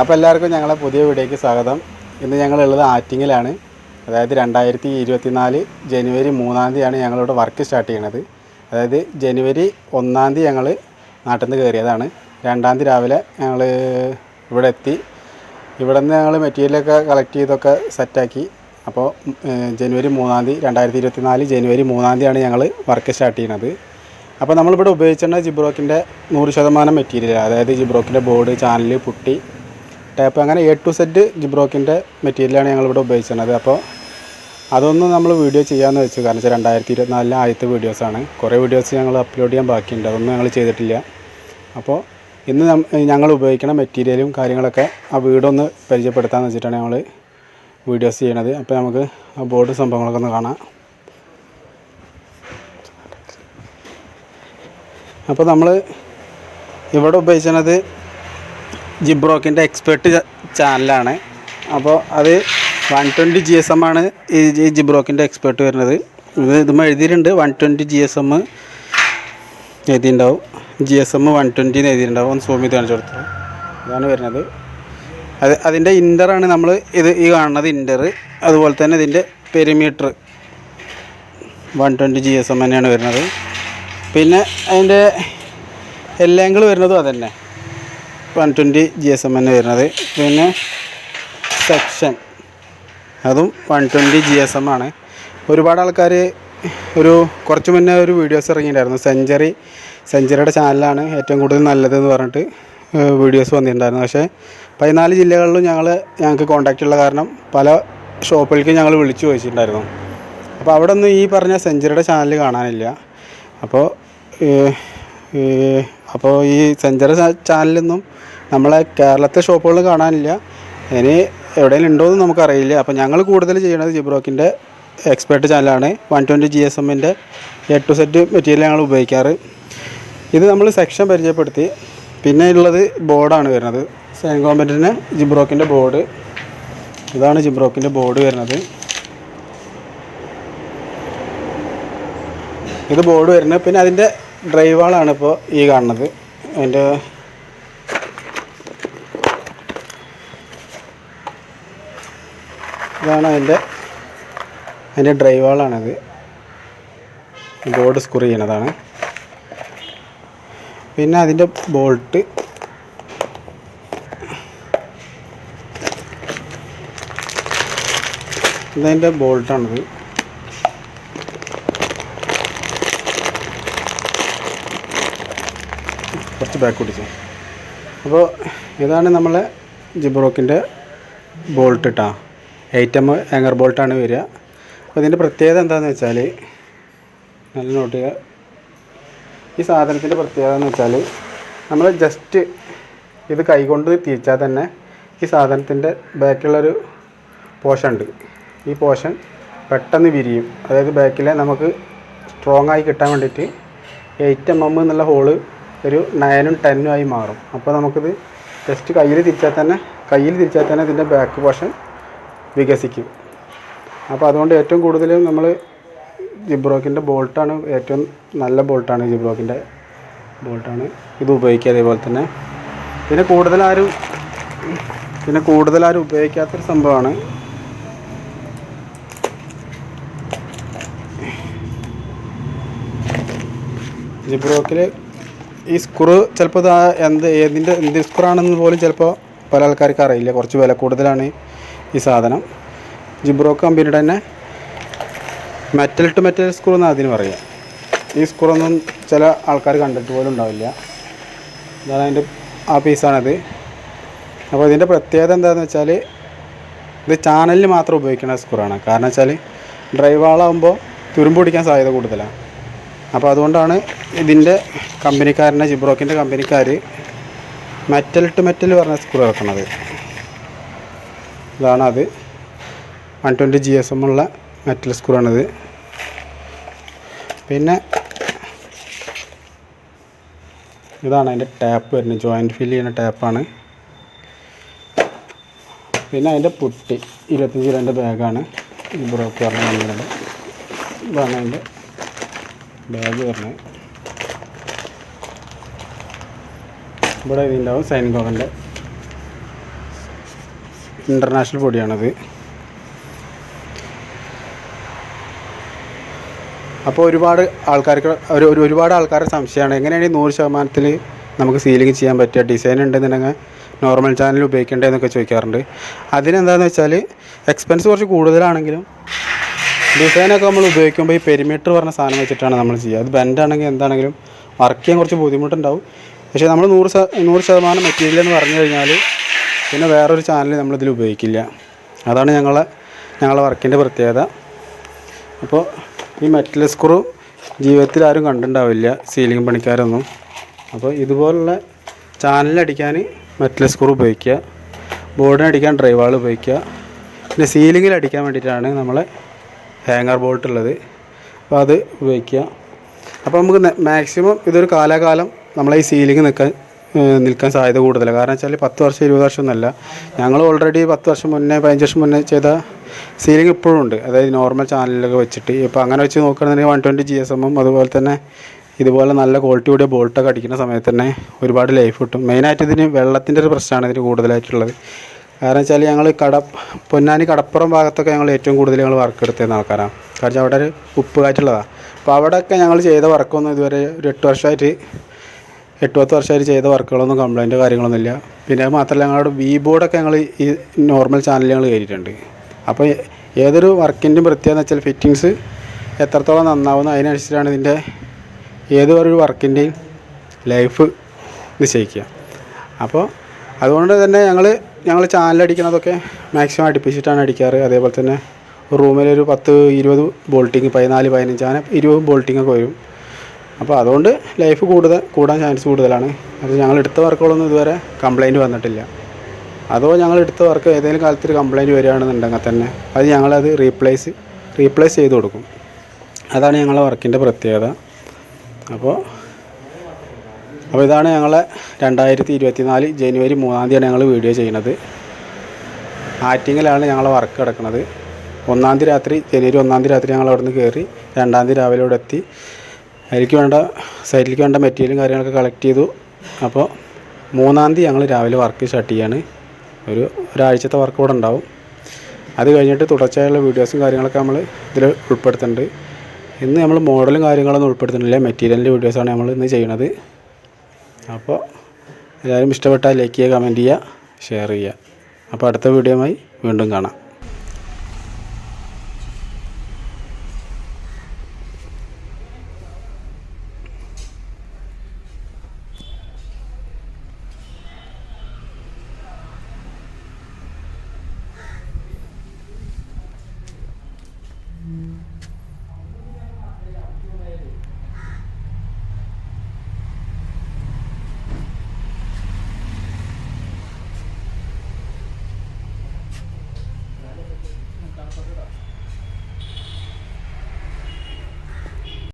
അപ്പോൾ എല്ലാവർക്കും ഞങ്ങളെ പുതിയ വീഡിയോയ്ക്ക് സ്വാഗതം. ഇന്ന് ഞങ്ങളുള്ളത് ആറ്റിങ്ങിലാണ്. അതായത് രണ്ടായിരത്തി ഇരുപത്തിനാല് ജനുവരി മൂന്നാം തീയതിയാണ് ഞങ്ങളിവിടെ വർക്ക് സ്റ്റാർട്ട് ചെയ്യണത്. അതായത് ജനുവരി ഒന്നാം തീയതി ഞങ്ങൾ നാട്ടിൽ നിന്ന് കയറിയതാണ് രണ്ടാം തീയതി രാവിലെ ഞങ്ങൾ ഇവിടെ എത്തി. ഇവിടെ നിന്ന് ഞങ്ങൾ മെറ്റീരിയലൊക്കെ കളക്ട് ചെയ്തൊക്കെ സെറ്റാക്കി അപ്പോൾ ജനുവരി മൂന്നാം തീയതി രണ്ടായിരത്തി ഇരുപത്തിനാല് ജനുവരി മൂന്നാം തീയതിയാണ് ഞങ്ങൾ വർക്ക് സ്റ്റാർട്ട് ചെയ്യുന്നത് അപ്പോൾ നമ്മളിവിടെ ഉപയോഗിച്ചിരുന്ന ജിബ്രോക്കിന്റെ നൂറ് ശതമാനം മെറ്റീരിയൽ അതായത് ജിബ്രോക്കിന്റെ ബോർഡ് ചാനൽ പുട്ടി ടാപ്പ് അങ്ങനെ എ ടു സെറ്റ് ജിബ്രോക്കിന്റെ മെറ്റീരിയലാണ് ഞങ്ങളിവിടെ ഉപയോഗിച്ചിരുന്നത് അപ്പോൾ അതൊന്നും നമ്മൾ വീഡിയോ ചെയ്യാമെന്ന് വെച്ചു. കാരണം വെച്ചാൽ രണ്ടായിരത്തി ഇരുപത്തിനാലിലെ ആദ്യത്തെ വീഡിയോസാണ് കുറേ വീഡിയോസ് ഞങ്ങൾ അപ്ലോഡ് ചെയ്യാൻ ബാക്കിയുണ്ട്. അതൊന്നും ഞങ്ങൾ ചെയ്തിട്ടില്ല. അപ്പോൾ ഇന്ന് ഞങ്ങൾ ഉപയോഗിക്കുന്ന മെറ്റീരിയലും കാര്യങ്ങളൊക്കെ ആ വീടൊന്ന് പരിചയപ്പെടുത്താമെന്ന് വെച്ചിട്ടാണ് ഞങ്ങൾ വീഡിയോസ് ചെയ്യണത്. അപ്പോൾ നമുക്ക് ആ ബോർഡ് സംഭവങ്ങളൊക്കെ ഒന്ന് കാണാം. അപ്പോൾ നമ്മൾ ഇവിടെ ഉപയോഗിച്ചത് ജിബ്രോക്കിന്റെ എക്സ്പെർട്ട് ചാനലാണ്. അപ്പോൾ അത് one twenty G S M ആണ് ഈ ജിബ്രോക്കിന്റെ എക്സ്പെർട്ട് വരുന്നത്. ഇത് ഇതുമ്പോൾ എഴുതിയിട്ടുണ്ട്. One twenty G S M എഴുതിയിട്ടുണ്ടാവും. G S M one twenty എന്ന് എഴുതിയിട്ടുണ്ടാവും. ഒന്ന് സൂം ചെയ്ത് കാണിച്ചു കൊടുത്തത് ഇതാണ് വരുന്നത്. അത് അതിന്റെ ഇന്ററാണ് നമ്മൾ ഇത് ഈ കാണുന്നത് ഇന്റർ അതുപോലെ തന്നെ ഇതിന്റെ perimeter one twenty G S M തന്നെയാണ് വരുന്നത്. പിന്നെ അതിന്റെ എല്ലാങ്കിൾ വരുന്നതും അതന്നെ. One twenty G S M തന്നെ വരുന്നത്. പിന്നെ സെക്ഷൻ അതും one twenty G S M ആണ്. ഒരുപാട് ആൾക്കാർ ഒരു കുറച്ച് മുന്നേ ഒരു വീഡിയോസ് ഇറങ്ങിയിട്ടുണ്ടായിരുന്നു. സെഞ്ചറി സെഞ്ചറിയുടെ ചാനലാണ് ഏറ്റവും കൂടുതൽ നല്ലതെന്ന് പറഞ്ഞിട്ട് വീഡിയോസ് വന്നിട്ടുണ്ടായിരുന്നു. പക്ഷേ പതിനാല് ജില്ലകളിലും ഞങ്ങൾ ഞങ്ങൾക്ക് കോൺടാക്റ്റ് ഉള്ള കാരണം പല ഷോപ്പിലേക്ക് ഞങ്ങൾ വിളിച്ചു ചോദിച്ചിട്ടുണ്ടായിരുന്നു. അപ്പോൾ അവിടെ ഒന്നും ഈ പറഞ്ഞ സെഞ്ചറിയുടെ ചാനൽ കാണാനില്ല. അപ്പോൾ അപ്പോൾ ഈ സെഞ്ചുറി ചാനലൊന്നും നമ്മളെ കേരളത്തെ ഷോപ്പുകളിൽ കാണാനില്ല. ഇനി എവിടെയെങ്കിലും ഉണ്ടോ എന്ന് നമുക്കറിയില്ല. അപ്പോൾ ഞങ്ങൾ കൂടുതൽ ചെയ്യണത് ജിബ്രോക്കിന്റെ എക്സ്പേർട്ട് ചാനലാണ് വൺ ട്വന്റി ജി എസ് എമ്മിന്റെ എ ടു സെറ്റ് മെറ്റീരിയൽ ഞങ്ങൾ ഉപയോഗിക്കാറ്. ഇത് നമ്മൾ സെക്ഷൻ പരിചയപ്പെടുത്തി. പിന്നെ ഉള്ളത് ബോർഡാണ് വരുന്നത്. സെയിൻ കോമ്പറ്റിന് ജിബ്രോക്കിന്റെ ബോർഡ് ഇതാണ് ജിബ്രോക്കിന്റെ ബോർഡ് വരുന്നത്. ഇത് ബോർഡ് വരുന്നത്. പിന്നെ അതിന്റെ ഡ്രൈവാളാണ് ഇപ്പോൾ ഈ കാണുന്നത്. അതിന്റെ ഇതാണ് അതിന്റെ അതിന്റെ ഡ്രൈവാളാണത്. ബോർഡ് സ്ക്രൂ ചെയ്യണതാണ് പിന്നെ അതിന്റെ ബോൾട്ട്. ഇതതിന്റെ ബോൾട്ടാണത്. കുറച്ച് ബാക്ക് പിടിച്ചു അപ്പോൾ ഇതാണ് നമ്മളെ ജിബ്രോക്കിന്റെ ബോൾട്ട് ഇട്ടാ എയ്റ്റ് എം ആങ്കർ ബോൾട്ടാണ് വരിക. അപ്പോൾ ഇതിന്റെ പ്രത്യേകത എന്താണെന്ന് വെച്ചാൽ നല്ല നോട്ട് ചെയ്യുക. ഈ സാധനത്തിന്റെ പ്രത്യേകത എന്ന് വെച്ചാൽ നമ്മൾ ജസ്റ്റ് ഇത് കൈകൊണ്ട് തിരിച്ചാൽ തന്നെ ഈ സാധനത്തിന്റെ ബാക്കിലുള്ളൊരു പോഷൻ ഉണ്ട്. ഈ പോഷൻ പെട്ടെന്ന് വിരിയും. അതായത് ബാക്കിലെ നമുക്ക് സ്ട്രോങ് ആയി കിട്ടാൻ വേണ്ടിയിട്ട് എയ്റ്റ് എം എം എന്നുള്ള ഹോൾ ഒരു നയനും ടെന്നും ആയി മാറും. അപ്പോൾ നമുക്കിത് ജസ്റ്റ് കയ്യിൽ തിരിച്ചാൽ തന്നെ കയ്യിൽ തിരിച്ചാൽ തന്നെ ഇതിന്റെ ബാക്ക് പോർഷൻ വികസിക്കും. അപ്പോൾ അതുകൊണ്ട് ഏറ്റവും കൂടുതൽ നമ്മൾ ജിബ്രോക്കിന്റെ ബോൾട്ടാണ് ഏറ്റവും നല്ല ബോൾട്ടാണ് ജിബ്രോക്കിന്റെ ബോൾട്ടാണ്. ഇത് ഉപയോഗിക്കുക അതേപോലെ തന്നെ. പിന്നെ കൂടുതലാരും പിന്നെ കൂടുതലാരും ഉപയോഗിക്കാത്തൊരു സംഭവമാണ്. ജിബ്രോക്കിൽ ഈ സ്ക്രൂ ചിലപ്പോൾ എന്ത് ഏതിന്റെ എന്ത് സ്ക്രൂ ആണെന്ന് പോലും ചിലപ്പോൾ പല ആൾക്കാർക്ക് അറിയില്ല. കുറച്ച് വില കൂടുതലാണ്. ഈ സാധനം. ജിബ്രോ കമ്പനിയുടെ തന്നെ മെറ്റൽ ടു മെറ്റൽ സ്ക്രൂ എന്നാണ് അതിന് പറയാം ഈ സ്ക്രൂ ഒന്നും ചില ആൾക്കാർ കണ്ടിട്ട് പോലും ഉണ്ടാവില്ല. അതാണ് അതിന്റെ ആ പീസാണത് അപ്പോൾ ഇതിന്റെ പ്രത്യേകത എന്താണെന്ന് വെച്ചാൽ ഇത് ചാനലിന് മാത്രം ഉപയോഗിക്കുന്ന സ്ക്രൂ ആണ്. കാരണം വെച്ചാൽ ഡ്രൈവ് ആളാകുമ്പോൾ തുരുമ്പ് പിടിക്കാൻ സാധ്യത കൂടുതലാണ്. അപ്പോൾ അതുകൊണ്ടാണ് ഇതിന്റെ കമ്പനിക്കാരനെ ജിബ്രോക്കിന്റെ കമ്പനിക്കാർ മെറ്റൽ ടു മെറ്റൽ പറഞ്ഞ സ്ക്രൂ ഇറക്കുന്നത്. ഇതാണ് അത് one twenty G S M ഉള്ള മെറ്റൽ സ്ക്രൂ ആണിത്. പിന്നെ ഇതാണ് അതിന്റെ ടാപ്പ് വരുന്നത്. ജോയിന്റ് ഫിൽ ചെയ്യുന്ന ടാപ്പാണ് പിന്നെ അതിന്റെ പുട്ടി ഇരുപത്തഞ്ച് രണ്ട് ബാഗാണ് ഈ ബ്രോക്ക് പറഞ്ഞ വന്നിരുന്നത് ഇതാണ് അതിന്റെ ബാഗ് വരുന്നത്. ഇവിടെ ഇതിണ്ടാവും സൈൻ കോവന്റെ ഇന്റർനാഷണൽ പൊടിയാണത്. അപ്പോൾ ഒരുപാട് ആൾക്കാർക്ക് ഒരു ഒരു- ഒരുപാട് ആൾക്കാരുടെ സംശയമാണ്. എങ്ങനെയാണ് ഈ നൂറ് ശതമാനത്തിൽ നമുക്ക് സീലിംഗ് ചെയ്യാൻ പറ്റുക? ഡിസൈൻ ഉണ്ടെന്നുണ്ടെങ്കിൽ നോർമൽ ചാനൽ ഉപയോഗിക്കേണ്ടതെന്നൊക്കെ ചോദിക്കാറുണ്ട്. അതിനെന്താണെന്ന് വെച്ചാൽ എക്സ്പെൻസ് കുറച്ച് കൂടുതലാണെങ്കിലും ഡിസൈനൊക്കെ നമ്മൾ ഉപയോഗിക്കുമ്പോൾ ഈ പെരിമീറ്റർ പറഞ്ഞ സാധനം വെച്ചിട്ടാണ് നമ്മൾ ചെയ്യുക. അത് ബെൻഡ് ആണെങ്കിൽ എന്താണെങ്കിലും വർക്ക് ചെയ്യാൻ കുറച്ച് ബുദ്ധിമുട്ടുണ്ടാവും. പക്ഷേ നമ്മൾ നൂറ് നൂറ് ശതമാനം മെറ്റീരിയൽ എന്ന് പറഞ്ഞു കഴിഞ്ഞാൽ പിന്നെ വേറൊരു ചാനൽ നമ്മളിതിൽ ഉപയോഗിക്കില്ല. അതാണ് ഞങ്ങളെ ഞങ്ങളെ വർക്കിന്റെ പ്രത്യേകത. അപ്പോൾ ഈ മെറ്റൽ സ്ക്രൂ ജീവിതത്തിൽ ആരും കണ്ടിട്ടുണ്ടാവില്ല സീലിംഗ് പണിക്കാരൊന്നും. അപ്പോൾ ഇതുപോലുള്ള ചാനലടിക്കാൻ മെറ്റൽ സ്ക്രൂ ഉപയോഗിക്കുക ബോർഡിനടിക്കാൻ ഡ്രൈവാൾ ഉപയോഗിക്കുക പിന്നെ സീലിങ്ങിൽ അടിക്കാൻ വേണ്ടിയിട്ടാണ് നമ്മൾ ഹാങ്ങർ ബോൾട്ട് ഉള്ളത്. അപ്പോൾ അത് ഉപയോഗിക്കുക. അപ്പോൾ നമുക്ക് മാക്സിമം ഇതൊരു കാലാകാലം നമ്മളെ ഈ സീലിംഗ് നിൽക്കാൻ നിൽക്കാൻ സാധ്യത കൂടുതലാണ് കാരണം വെച്ചാൽ പത്ത് വർഷം ഇരുപത് വർഷം ഒന്നല്ല. ഞങ്ങൾ ഓൾറെഡി പത്ത് വർഷം മുന്നേ പതിനഞ്ച് വർഷം മുന്നേ ചെയ്ത സീലിംഗ് ഇപ്പോഴും ഉണ്ട്. അതായത് നോർമൽ ചാനലിലൊക്കെ വെച്ചിട്ട്. ഇപ്പോൾ അങ്ങനെ വെച്ച് നോക്കുകയാണെന്നുണ്ടെങ്കിൽ വൺ ട്വന്റി ജി എസ് എമ്മും അതുപോലെ തന്നെ ഇതുപോലെ നല്ല ക്വാളിറ്റി കൂടിയ ബോൾട്ടൊക്കെ അടിക്കുന്ന സമയത്ത് തന്നെ ഒരുപാട് ലൈഫ് കിട്ടും. മെയിനായിട്ട് ഇതിന് വെള്ളത്തിന്റെ ഒരു പ്രശ്നമാണ് ഇതിന് കൂടുതലായിട്ടുള്ളത്. കാരണം വെച്ചാൽ ഞങ്ങൾ കട പൊന്നാനി കടപ്പുറം ഭാഗത്തൊക്കെ ഞങ്ങൾ ഏറ്റവും കൂടുതൽ ഞങ്ങൾ വർക്ക് എടുത്തിരുന്ന ആൾക്കാരാണ്. കാരണം അവിടെ ഒരു ഉപ്പ് കാറ്റുള്ളതാണ് അപ്പോൾ അവിടെയൊക്കെ ഞങ്ങൾ ചെയ്ത വർക്കൊന്നും ഇതുവരെ ഒരു എട്ട് വർഷമായിട്ട് എട്ട് പത്ത് വർഷമായിട്ട് ചെയ്ത വർക്കുകളൊന്നും കംപ്ലൈന്റ് കാര്യങ്ങളൊന്നും ഇല്ല. പിന്നെ മാത്രമല്ല ഞങ്ങളുടെ വി ബോർഡൊക്കെ ഞങ്ങൾ ഈ നോർമൽ ചാനലിൽ ഞങ്ങൾ കയറിയിട്ടുണ്ട് അപ്പോൾ ഏതൊരു വർക്കിന്റെയും പ്രത്യേകത വെച്ചാൽ ഫിറ്റിങ്സ് എത്രത്തോളം നന്നാവുന്നു അതിനനുസരിച്ചാണ് ഇതിന്റെ ഏതൊരു വർക്കിന്റെയും ലൈഫ് നിശ്ചയിക്കുക. അപ്പോൾ അതുകൊണ്ട് തന്നെ ഞങ്ങൾ ഞങ്ങൾ ചാനലടിക്കണതൊക്കെ മാക്സിമം അടുപ്പിച്ചിട്ടാണ് അടിക്കാറ്. അതേപോലെ തന്നെ റൂമിലൊരു പത്ത് ഇരുപത് ബോൾട്ടിങ് പതിനാല് പതിനഞ്ച് അങ്ങനെ ഇരുപത് ബോൾട്ടിങ്ങൊക്കെ വരും. അപ്പോൾ അതുകൊണ്ട് ലൈഫ് കൂടുതൽ കൂടാൻ ചാൻസ് കൂടുതലാണ്. അത് ഞങ്ങൾ എടുത്ത വർക്കുകളൊന്നും ഇതുവരെ കംപ്ലൈന്റ് വന്നിട്ടില്ല. അതോ ഞങ്ങൾ എടുത്ത വർക്ക് ഏതെങ്കിലും കാലത്ത് ഒരു കംപ്ലൈന്റ് വരികയാണെന്നുണ്ടെങ്കിൽ തന്നെ അത് ഞങ്ങളത് റീപ്ലേസ് റീപ്ലേസ് ചെയ്ത് കൊടുക്കും. അതാണ് ഞങ്ങളുടെ വർക്കിന്റെ പ്രത്യേകത. അപ്പോൾ അപ്പോൾ ഇതാണ് ഞങ്ങളെ രണ്ടായിരത്തി ഇരുപത്തി നാല് ജനുവരി മൂന്നാം തീയതിയാണ് ഞങ്ങൾ വീഡിയോ ചെയ്യുന്നത്. ആറ്റിങ്ങിലാണ് ഞങ്ങളെ വർക്ക് കിടക്കുന്നത് ഒന്നാം തീയതി രാത്രി ജനുവരി ഒന്നാം തീയതി രാത്രി ഞങ്ങൾ അവിടെ നിന്ന് കയറി രണ്ടാം തീയതി രാവിലെ ഇവിടെ എത്തി. അതിലേക്ക് വേണ്ട സൈറ്റിലേക്ക് വേണ്ട മെറ്റീരിയലും കാര്യങ്ങളൊക്കെ കളക്ട് ചെയ്തു. അപ്പോൾ മൂന്നാം തീയതി ഞങ്ങൾ രാവിലെ വർക്ക് സ്റ്റാർട്ട് ചെയ്യാണ്. ഒരു ഒരാഴ്ചത്തെ വർക്ക് ഇവിടെ ഉണ്ടാവും. അത് കഴിഞ്ഞിട്ട് തുടർച്ചയായുള്ള വീഡിയോസും കാര്യങ്ങളൊക്കെ നമ്മൾ ഇതിൽ ഉൾപ്പെടുത്തുന്നുണ്ട്. ഇന്ന് നമ്മൾ മോഡലും കാര്യങ്ങളൊന്നും ഉൾപ്പെടുത്തുന്നില്ല. മെറ്റീരിയലിന്റെ വീഡിയോസാണ് നമ്മൾ ഇന്ന് ചെയ്യണത്. അപ്പോൾ എല്ലാവരും ഇഷ്ടപ്പെട്ടാൽ ലൈക്ക് ചെയ്യുക കമന്റ് ചെയ്യുക ഷെയർ ചെയ്യുക. അപ്പോൾ അടുത്ത വീഡിയോയുമായി വീണ്ടും കാണാം.